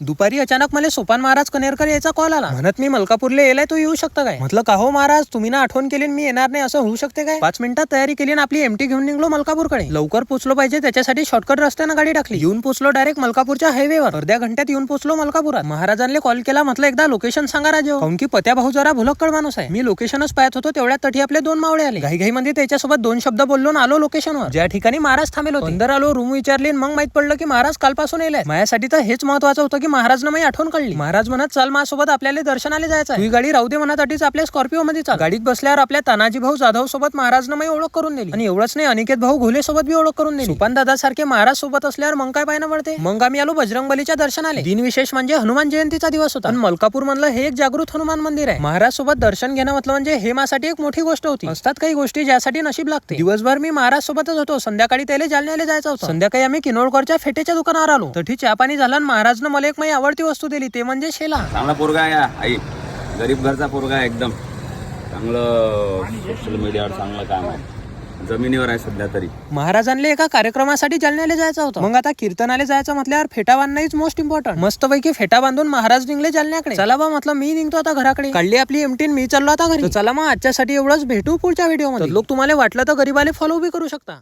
दुपारी अचानक मला सोपान महाराज कनेरकर यायचा कॉल आला. म्हणत मी मलकापूरला येलाय तो येऊ शकता काय? म्हटलं का हो महाराज तुम्ही ना आठवण केली मी येणार नाही असं होऊ शकते काय? पाच मिनिटात तयारी केली आणि आपली एमटी घेऊन निघलो मलकापूरकडे. लवकर पोहोचलो पाहिजे त्याच्यासाठी शॉर्टकट रस्त्यानं गाडी टाकली. येऊन पोहोचलो डायरेक्ट मलकापूरच्या हायवेवर अर्ध्या घंट्यात येऊन पोहोचलो मलकापुरात. महाराजांनी कॉल केला म्हटलं एकदा लोकेशन सांगा राजे काऊन की पत्या भाऊ जरा भुलक्कड माणूस आहे. मी लोकेशनच पाहत होतो तेवढ्यात तठी आपले दोन मावळे आले. घाई घाई मध्ये त्याच्यासोबत दोन शब्द बोललो आलो लोकेशनवर ज्या ठिकाणी महाराज थांबेल होते. अंदर आलो रूम विचारली मग माहीत पडलं की महाराज कालपासून येले माझ्यासाठी तर हेच महत्वाचं होतं की महाराजनं माझी आठवण काढली. महाराज म्हणत चल माझ्यासोबत आपल्याला दर्शनाला जायचं ही गाडी राहू दे म्हणत आपल्या स्कॉर्पिओ मध्ये चाल. गाडीत बसल्यावर आपल्या तानाजी भाऊ जाधव सोबत महाराजनं माझी ओळख करून दिली आणि एवढंच नाही अनिकेत भाऊ घोले सोबत बी ओळख करून दिली सुपान दादा सारखे महाराज सोबत असल्यावर मग काय पाहायला पडते मग आम्ही आलो बजरंग बलीच्या दर्शनाले. दिन विशेष म्हणजे हनुमान जयंतीचा दिवस होता. आणि मलकापूर मधलं हे एक जागृत हनुमान मंदिर आहे. महाराज सोबत दर्शन घेणं म्हटलं म्हणजे हे माझ्यासाठी एक मोठी गोष्ट होती. असतात काही गोष्टी ज्यासाठी नशीब लागते. दिवसभर मी महाराज सोबतच होतो. संध्याकाळी त्याला जालन्याला जायचं होतं. संध्याकाळी आम्ही किनोळकरच्या फेटेच्या दुकानावर आलो. तठी चहा पाणी झालं आणि महाराजनं मला एक माझी आवडती वस्तू दिली ते म्हणजे शेला. चांगला पोरगा आहे हा, आई. गरीब घरचा पोरगा आहे एकदम. चांगलं सोशल मीडियावर चांगलं काम आहे. जमिनीवर आहे सध्या तरी. महाराजांना एका कार्यक्रमासाठी जालन्याला जायचं होतं. मग आता कीर्तनाला जायचं म्हटल्यावर फेटा बांधणं इज मोस्ट इम्पॉर्टंट मस्त पैकी फेटा बांधून महाराज निघले जालन्याकडे. चला बा म्हटलं मी निघतो आता घराकडे. काढली आपली एमटीन मी चाललो आता घरी. तर चला मग आजच्यासाठी एवढंच भेटू पुढच्या व्हिडिओमध्ये. लोक तुम्हाला वाटलं तर गरीबाले फॉलो बी करू शकता.